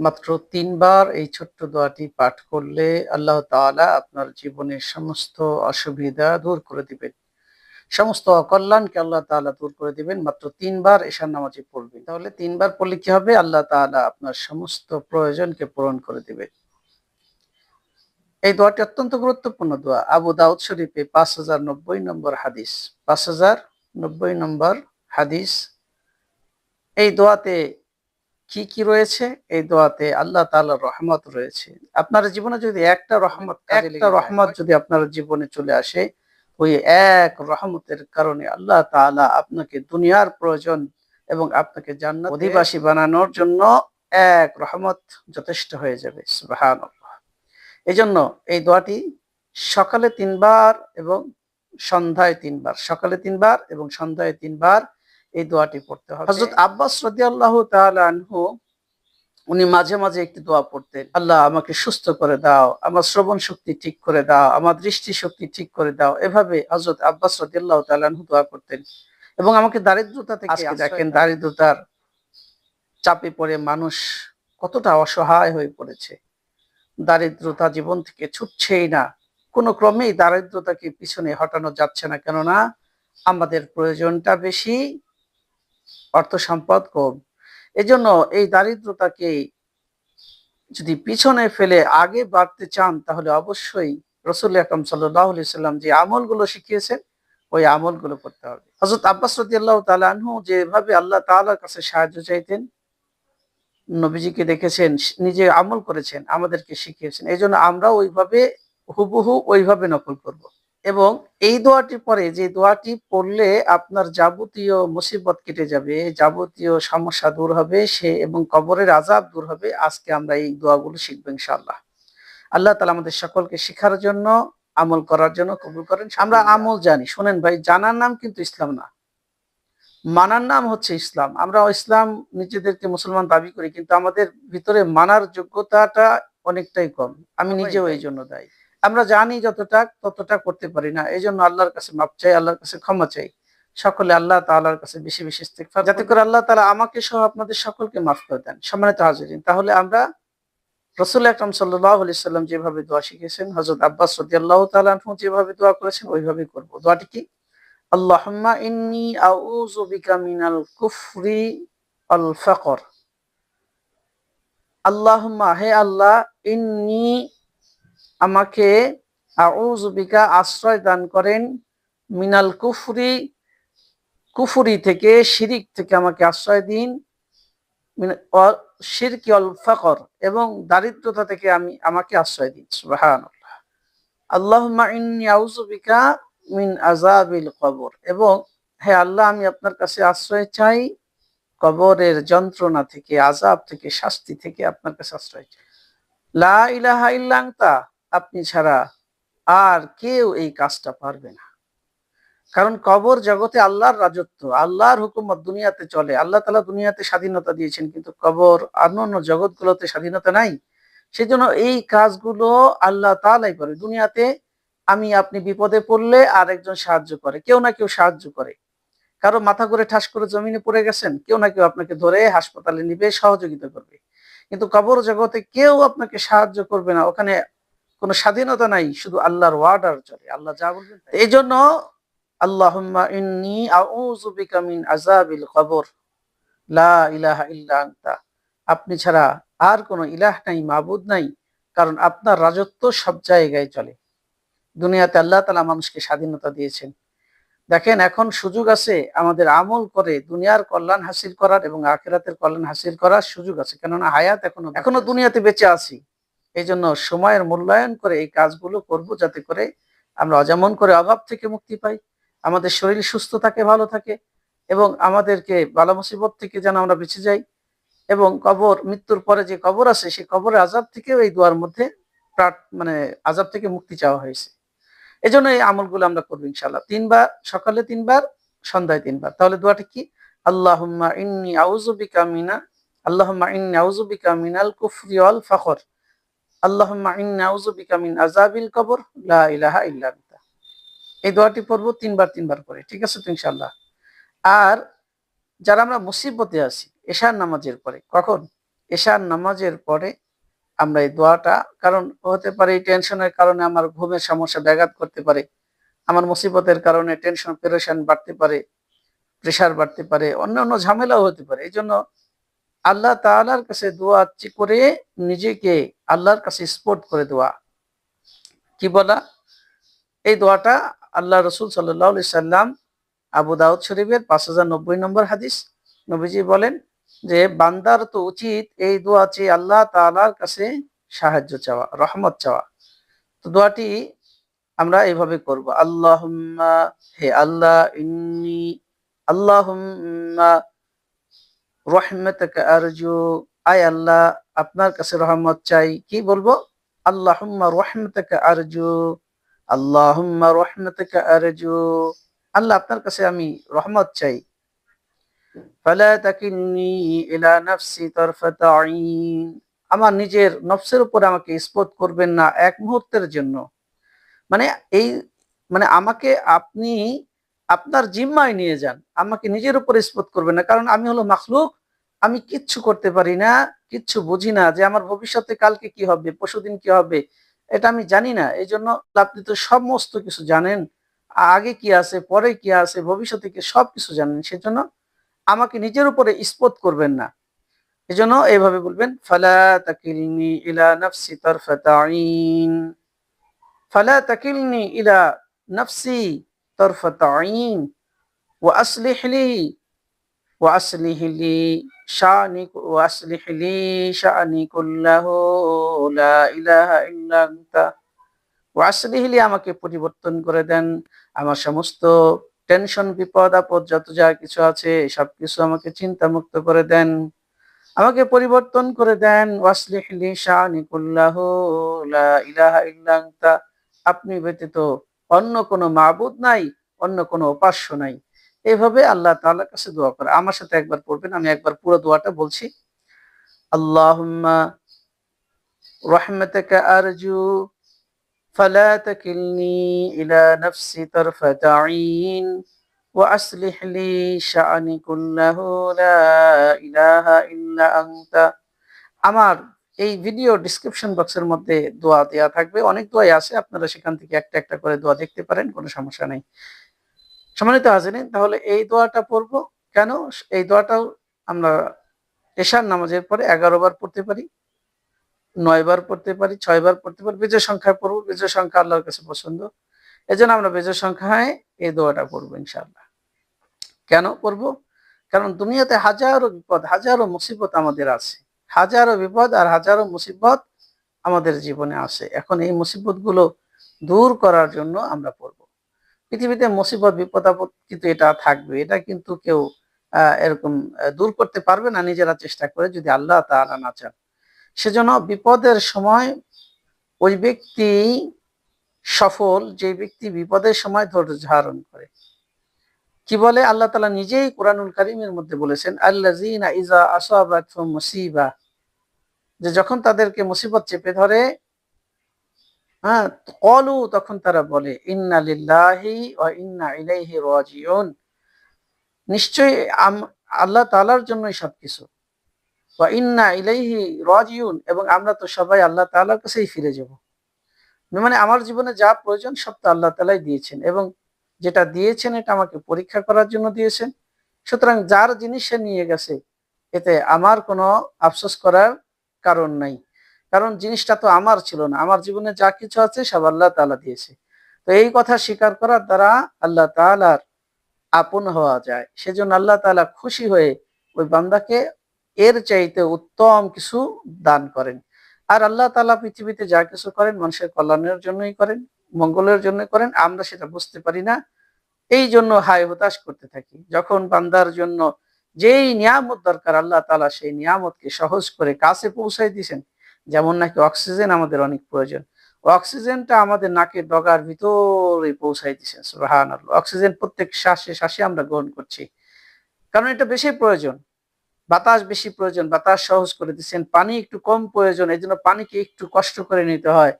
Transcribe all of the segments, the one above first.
মাত্র তিনবার এই ছোট্ট দোয়াটি পাঠ করলে আল্লাহ তাআলা আপনার জীবনের সমস্ত অসুবিধা দূর করে দিবেন। সমস্ত অকল্যাণকে আল্লাহ তাআলা দূর করে দিবেন। মাত্র তিনবার এশার নামাজে পড়বেন। তাহলে তিনবার পড়লে কি হবে? আল্লাহ তাআলা আপনার সমস্ত প্রয়োজনকে পূরণ করে দিবেন। এই দোয়াটি অত্যন্ত গুরুত্বপূর্ণ দোয়া। আবু দাউদ শরীফে পাঁচ হাজার নব্বই নম্বর হাদিস। পাঁচ হাজার নব্বই নম্বর হাদিস। এই দোয়াতে কি কি রয়েছে? এই দোয়াতে আল্লাহ তাআলার রহমত রয়েছে। আপনার জীবনে যদি একটা রহমত একটা রহমত যদি আপনার জীবনে চলে আসে ওই এক রহমতের কারণে আল্লাহ তাআলা আপনাকে দুনিয়ার প্রয়োজন এবং আপনাকে জান্নাত অধিবাসী বানানোর জন্য এক রহমত যথেষ্ট হয়ে যাবে। সুবহানাল্লাহ। এই জন্য এই দোয়াটি সকালে তিনবার এবং সন্ধ্যায় তিনবার সকালে তিনবার এবং সন্ধ্যায় তিনবার এই দোয়াটি পড়তে হবে। হযরত আব্বাস রাদিয়াল্লাহু তাআলা আনহু উনি মাঝে মাঝে একটি দোয়া পড়তেন আল্লাহ আমাকে সুস্থ করে দাও আমার শ্রবণ শক্তি ঠিক করে দাও আমার দৃষ্টি শক্তি ঠিক করে দাও। এভাবে হযরত আব্বাস রাদিয়াল্লাহু তাআলা আনহু দোয়া করতেন। এবং আমাকে দারিদ্রতা থেকে দেখেন দারিদ্রতার চাপে পড়ে মানুষ কতটা অসহায় হয়ে পড়েছে। দারিদ্রতা জীবন থেকে ছুটছেই না। কোনো ক্রমেই দারিদ্রতাকে পিছনে হটানো যাচ্ছে না। কেননা আমাদের প্রয়োজনটা বেশি অর্থ সম্পদ কম। এজন্য এই দারিদ্রতাকে যদি পিছনে ফেলে আগে বাড়তে চান, তাহলে অবশ্যই রসুল আকরম সাল্লাম যে আমলগুলো শিখিয়েছেন, ওই আমলগুলো করতে হবে। হজরত আব্বাস তালানহু যেভাবে আল্লাহ তাআলার কাছে সাহায্য চাইতেন, নবীজিকে দেখেছেন, নিজে আমল করেছেন, আমাদেরকে শিখিয়েছেন। এই জন্য আমরা ওইভাবে, হুবহু ওইভাবে নকল করব। এবং এই দোয়াটির পরে যে দোয়াটি পড়লে আপনার যাবতীয় মুসিবত কেটে যাবে যাবতীয় সমস্যা দূর হবে সে এবং কবরের আজাব দূর হবে আজকে আমরা এই দোয়াগুলো শিখব ইনশাআল্লাহ। আল্লাহ তালা আমাদের সকলকে শিখার জন্য আমল করার জন্য কবুল করেন। আমরা আমল জানি। শোনেন ভাই জানার নাম কিন্তু ইসলাম না। মানার নাম হচ্ছে ইসলাম। আমরা ইসলাম নিজেদেরকে মুসলমান দাবি করি কিন্তু আমাদের ভিতরে মানার যোগ্যতাটা অনেকটাই কম। আমি নিজেও এই জন্য দায়ী। আমরা জানি যতটা ততটা করতে পারি না। এই জন্য আল্লাহর কাছে মাপ চাই আল্লাহর কাছে ক্ষমা চাই। সকলে আল্লাহ তাআলার কাছে বেশি বেশি ইস্তেগফার যাতে করে আল্লাহ তাআলা আমাকে সহ আপনাদের সকলকে মাফ করে দেন। সম্মানিত হাজিরিন তাহলে আমরা রসুল আকরম সাল্লাম যেভাবে দোয়া শিখেছেন হজরত আব্বাস রদিয়াল্লাহ তাআলা যেভাবে দোয়া করেছেন ওইভাবেই করব। দোয়াটি কি? আল্লাহুম্মা ইন্নী আউযু বিকা মিনাল কুফরি আল ফাকর। আল্লাহুম্মা হে আল্লাহ ইন্নী আমাকে আউযু বিকা আশ্রয় দান করেন মিনাল কুফরি, কুফুরি থেকে, শিরিক থেকে আমাকে আশ্রয় দিন। শিরকি অল ফাকর এবং দারিদ্রতা থেকে আমি, আমাকে আশ্রয় দিন। সুবহানাল্লাহ। আল্লাহুম্মা ইন্নী আউযু বিকা মিন আজাবিল কবর। এবং হে আল্লাহ, আমি আপনার কাছে আশ্রয় চাই। কবরের যন্ত্রণা থেকে আজাব থেকে, শাস্তি থেকে আপনার কাছে আশ্রয় চাই। লা ইলাহা ইল্লাংতা আপনি ছাড়া আর কেউ এই কাজটা পারবে না। কারণ কবর জগতে আল্লাহর রাজত্ব, আল্লাহর হুকুমত দুনিয়াতে চলে। আল্লাহ তালা দুনিয়াতে স্বাধীনতা দিয়েছেন, কিন্তু কবর অন্য জগৎগুলোতে স্বাধীনতা নাই। সেজন্য এই কাজগুলো আল্লাহ তালাই করে। দুনিয়াতে আমি, আপনি বিপদে পড়লে আর একজন সাহায্য করে। কেউ না কেউ সাহায্য করে। কারও মাথা করে ঠাস করে জমিনে পড়ে গেছেন, কেউ না কেউ আপনাকে ধরে হাসপাতালে নিবে, সহযোগিতা করবে। কিন্তু কবর জগতে কেউ আপনাকে সাহায্য করবে না। ওখানে কোনো স্বাধীনতা নাই, শুধু আল্লাহর ওয়ার্ডার চলে। আল্লাহ যা বলবেন এই জন্য আল্লাহুম্মা ইন্নী আউযু বিকা মিন আযাবিল কবর, লা ইলাহা ইল্লা আপনি ছাড়া আর কোনো ইলাহ নাই, মাবুদ নাই, কারণ আপনার রাজত্ব সব জায়গায় চলে। দুনিয়াতে আল্লাহ তালা মানুষকে স্বাধীনতা দিয়েছেন। দেখেন, এখন সুযোগ আছে, আমাদের আমল করে দুনিয়ার কল্যাণ হাসিল করার এবং আখেরাতের কল্যাণ হাসিল করার সুযোগ আছে, কেননা হায়াত এখনও এখনও দুনিয়াতে বেঁচে আছি। এই জন্য সময়ের মূল্যায়ন করে এই কাজগুলো করব যাতে করে আমরা অজামন করে অভাব থেকে মুক্তি পাই, আমাদের শরীর সুস্থ থাকে, ভালো থাকে এবং আমাদেরকে বালা মুসিবত থেকে যেন আমরা বেঁচে যাই এবং কবর, মৃত্যুর পরে যে কবর আছে সেই কবরের আজাব থেকেও এই দোয়ার মধ্যে মানে আজাব থেকে মুক্তি চাওয়া হয়েছে। এই জন্য এই আমলগুলো আমরা করব ইনশাল্লাহ তিনবার, সকালে তিনবার, সন্ধ্যায় তিনবার। তাহলে দোয়াটা কি? আল্লাহুম্মা ইন্নি আউযুবিকা মিনা, আল্লাহুম্মা ইন্নি আউযুবিকা মিনাল কুফরি অল ফখর। এশার নামাজের পরে আমরা এই দোয়াটা, কারণ হতে পারে টেনশনের কারণে আমার ঘুমের সমস্যা ব্যাঘাত করতে পারে, আমার মুসিবতের কারণে টেনশন, পেরেশান বাড়তে পারে, প্রেশার বাড়তে পারে অন্য অন্য ঝামেলাও হতে পারে। এই জন্য আল্লাহ তাআলার কাছে দোয়া করে নিজেকে আল্লাহর কাছে স্পোর্ট করে দেওয়া। কি বলা? এই দোয়াটা আল্লাহ রসুল সাল্লাহ সাল্লাম আবু দাউদ শরীফের পাঁচ হাজার নব্বই নম্বর হাদিস, নবীজি বলেন যে, বান্দার তো উচিত এই দোয়া চেয়ে আল্লাহ তাআলার কাছে সাহায্য চাওয়া, রহমত চাওয়া। তো দোয়াটি আমরা এইভাবে করব। আল্লাহুম্মা, হে আল্লাহ, ইন্নি, আল্লাহুম্মা রহমতকা আরজু। আয় আল্লাহ, আপনার কাছে রহমত চাই। কি বলব? আল্লাহুম্মা রহমতকা আরজু। আল্লাহুম্মা রহমতকা আরজু। আল্লাহ, আপনার কাছে আমি রহমত চাই। ফালা তাকিলনি ইলা নাফসি তারফাতা আইন আমার নিজের নফসের উপর আমাকে স্পোর্ট করবেন না এক মুহূর্তের জন্য। মানে এই মানে আমাকে আপনি আপনার জিম্মায় নিয়ে যান। আমাকে নিজের উপর স্পোর্ট করবেন না। কারণ আমি হলো মাখলুক। আমি কিচ্ছু করতে পারি না, কিচ্ছু বুঝি না যে আমার ভবিষ্যতে কালকে কি হবে, পরশুদিন কি হবে, এটা আমি জানি না। এই জন্য আপনি তো সমস্ত কিছু জানেন। আগে কি আছে, পরে কি আছে, ভবিষ্যতে কি সব কিছু জানেন। সেজন্য আমাকে নিজের উপরে স্পোর্ট করবেন না। এজন্য এইভাবে বলবেন, ফালা তাকিলনি ইলা নাফসি তারফাতা আইন ফালা তাকিলনি ইলা নাফসি তারফাতা আইন ওয়া আসলিহ লি ওয়া আসলিহ লি শানি ওয়া আসলিহ লি ইলাহা আমাকে পরিবর্তন করে দেন। আমার সমস্ত টেনশন, বিপদ, আপদ, যত যা কিছু আছে সব কিছু আমাকে চিন্তা মুক্ত করে দেন। আমাকে পরিবর্তন করে দেন। ওয়াসলিহ লি শানি কুল্লাহু লা ইলাহা ইল্লা আনতা। আপনি ব্যতীত অন্য কোনো মাবুদ নাই অন্য কোনো উপাস্য নাই এইভাবে আল্লাহ তাআলার কাছে দোয়া করে আমার সাথে একবার পড়বেন আমি একবার পুরো দোয়াটা বলছি আল্লাহুম্মা রহমতাকা আরজু فلا تكلني إلى نفسي طرفة عين وأصلح لي شأني كله لا إله إلا أنت আমার এই ভিডিও ডিসক্রিপশন বক্সের মধ্যে দোয়া দেওয়া থাকবে। অনেক দোয়াই আছে, আপনারা সেখান থেকে একটা একটা করে দোয়া দেখতে পারেন, কোনো সমস্যা নেই। সম্মানিত হাজিরিন, তাহলে এই দোয়াটা পড়ব। কেন? এই দোয়াটাও আমরা এশার নামাজের পরে এগারো বার পড়তে পারি, নয় বার পড়তে পারি, ছয় বার পড়তে পারি বেজের সংখ্যায় পড়ব। বেজের সংখ্যা আল্লাহর কাছে পছন্দ। এজন্য আমরা বেজের সংখ্যায় এই দোয়াটা পড়ব ইনশাআল্লাহ। কেন পড়ব? কারণ দুনিয়াতে হাজারো বিপদ, হাজারো মুসিবত আমাদের আছে। হাজারো বিপদ আর হাজারো মুসিবত আমাদের জীবনে আসে। এখন এই মুসিবতগুলো দূর করার জন্য আমরা পড়ব। পৃথিবীতে মুসিবত, বিপদ, আপদ কিন্তু এটা থাকবে। এটা কিন্তু কেউ এরকম দূর করতে পারবে না। নিজেরা চেষ্টা করে যদি আল্লাহ তাআলা না চান। সেজন্য বিপদের সময় ওই ব্যক্তি সফল, যে ব্যক্তি বিপদের সময় ধৈর্য ধারণ করে। কি বলে? আল্লাহ তালা নিজেই কোরআনুল কারিমের মধ্যে বলেছেন, আল্লাযীনা ইজা আসাবাতহুম মুসিবা। যে যখন তাদেরকে মুসিবত চেপে ধরে হ্যাঁ কলু তখন তারা বলে, ইন্না লিল্লাহি ওয়া ইন্না ইলাইহি রাজিউন। নিশ্চয়ই আল্লাহ তাআলার জন্যই সবকিছু। ওয়া ইন্না ইলাইহি রাজিউন, এবং আমরা তো সবাই আল্লাহ তাআলার কাছেই ফিরে যাব। মানে আমার জীবনে যা প্রয়োজন সব তো আল্লাহ তাআলাই দিয়েছেন এবং যেটা দিয়েছেন এটা আমাকে পরীক্ষা করার জন্য দিয়েছেন। সুতরাং যার জিনিস সে নিয়ে গেছে, এতে আমার কোনো আফসোস করার কারণ নাই। কারণ জিনিসটা তো আমার ছিল না। আমার জীবনে যা কিছু আছে সব আল্লাহ তাআলা দিয়েছে। তো এই কথা স্বীকার করার দ্বারা আল্লাহ তাআলার আপন হওয়া যায়। সেজন্য আল্লাহ তাআলা খুশি হয়ে ওই বান্দাকে এর চাইতে উত্তম কিছু দান করেন। আর আল্লাহ তাআলা পৃথিবীতে যা কিছু করেন মানুষের কল্যাণের জন্যই করেন, মঙ্গলের জন্য করেন, আমরা সেটা বুঝতে পারি না। এই জন্য হায় হতাশ করতে থাকি। যখন বান্দার জন্য যেই নিয়ামত দরকার, আল্লাহ তাআলা সেই নিয়ামতকে সহজ করে কাছে পৌঁছাই দিয়েছেন, যেমন নাকি অক্সিজেন আমাদের অনেক প্রয়োজন। অক্সিজেনটা আমাদের নাকের ডগার ভিতরে পৌঁছাই দিয়েছেন সুবাহান অক্সিজেন প্রত্যেক শ্বাসে শ্বাসে আমরা গ্রহণ করছি। কারণ এটা বেশি প্রয়োজন। বাতাস বেশি প্রয়োজন, বাতাস সহজ করে দিচ্ছেন পানি একটু কম প্রয়োজন এই জন্য পানিকে একটু কষ্ট করে নিতে হয়।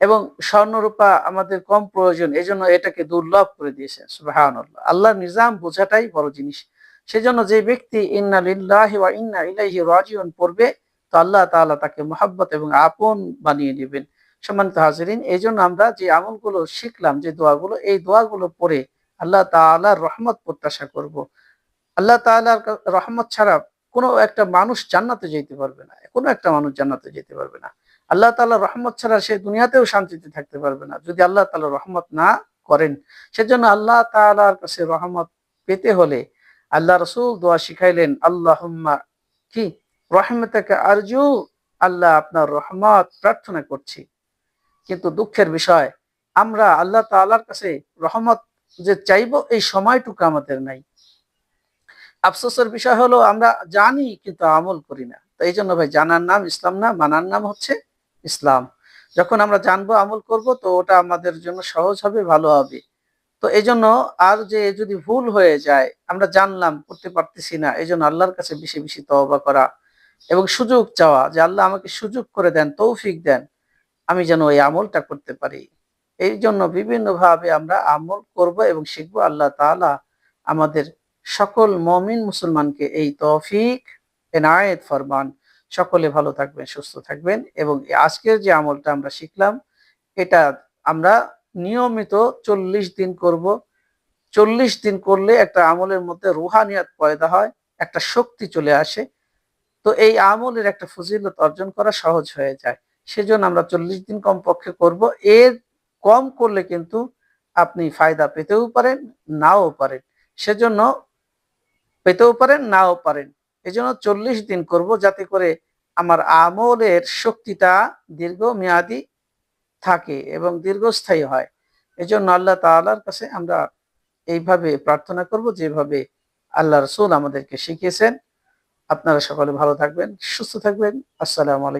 এবং স্বর্ণরূপা আমাদের কম প্রয়োজন এই জন্য এটাকে দুর্লভ করে দিয়েছে সুবাহান আল্লাহর নিজাম বোঝাটাই বড় জিনিস। সেজন্য যে ব্যক্তি ইন্না লিল্লাহি ওয়া ইন্না ইলাইহি রাজিউন পড়বে, তো আল্লাহ তাআলা তাকে মোহাব্বত এবং আপন বানিয়ে নেবেন সম্মানিত হাজিরিন এই জন্য আমরা যে আমলগুলো শিখলাম, যে দোয়াগুলো, এই দোয়াগুলো পড়ে আল্লাহ তাআলার রহমত প্রত্যাশা করব। আল্লাহ তাআলার রহমত ছাড়া কোনো একটা মানুষ জান্নাতে যেতে পারবে না, কোনো একটা মানুষ জান্নাতে যেতে পারবে না। আল্লাহ তাআলার রহমত ছাড়া সে দুনিয়াতেও শান্তিতে থাকতে পারবে না, যদি আল্লাহ তাআলা রহমত না করেন। সেজন্য আল্লাহ তাআলার কাছে রহমত পেতে হলে আল্লাহ রসুল দোয়া শিখাইলেন, আল্লাহুম্মা কি? রহমতাকে আরজু, আল্লাহ আপনার রহমত প্রার্থনা করছি। কিন্তু দুঃখের বিষয়, আমরা আল্লাহ তাআলার কাছে রহমত যে চাইব, এই সময়টুকু আমাদের নাই। আফসোসের বিষয় হলো, আমরা জানি কিন্তু আমল করি না। তো এই জন্য ভাই, জানার নাম ইসলাম না, মানার নাম হচ্ছে ইসলাম। যখন আমরা জানব আমল করব, তো ওটা আমাদের জন্য সহজ হবে, ভালো হবে। তো এই জন্য আর যে যদি ভুল হয়ে যায়, আমরা জানলাম, করতে পারতেছি না এই জন্য আল্লাহর কাছে বেশি বেশি তওবা করা এবং সুযোগ চাওয়া যে আল্লাহ আমাকে সুযোগ করে দেন, তৌফিক দেন, আমি যেন ওই আমলটা করতে পারি। এই জন্য বিভিন্নভাবে আমরা আমল করব এবং শিখব আল্লাহ তাআলা আমাদের সকল মমিন মুসলমানকে এই তৌফিক, এনায়েত ফরমান। সকলে ভালো থাকবেন, সুস্থ থাকবেন এবং আজকের যে আমলটা আমরা শিখলাম, এটা আমরা নিয়মিত চল্লিশ দিন করব। চল্লিশ দিন করলে একটা আমলের মধ্যে রুহানিয়াত পয়দা হয়, একটা শক্তি চলে আসে। তো এই আমলের একটা ফজিলত অর্জন করা সহজ হয়ে যায়। সেজন্য আমরা চল্লিশ দিন কমপক্ষে করব। এর কম করলে কিন্তু আপনি ফায়দা পেতেও পারেন, নাও পারেন। সেজন্য পেতেও পারেন, নাও পারেন। এই জন্য চল্লিশ দিন করব যাতে করে আমার আমলের শক্তিটা দীর্ঘমেয়াদী থাকে এবং দীর্ঘস্থায়ী হয়। এই জন্য আল্লাহ তালার কাছে আমরা এইভাবে প্রার্থনা করব যেভাবে আল্লাহ রসুল আমাদেরকে শিখিয়েছেন। আপনারা সকলে ভালো থাকবেন, সুস্থ থাকবেন। আসসালামু আলাইকুম।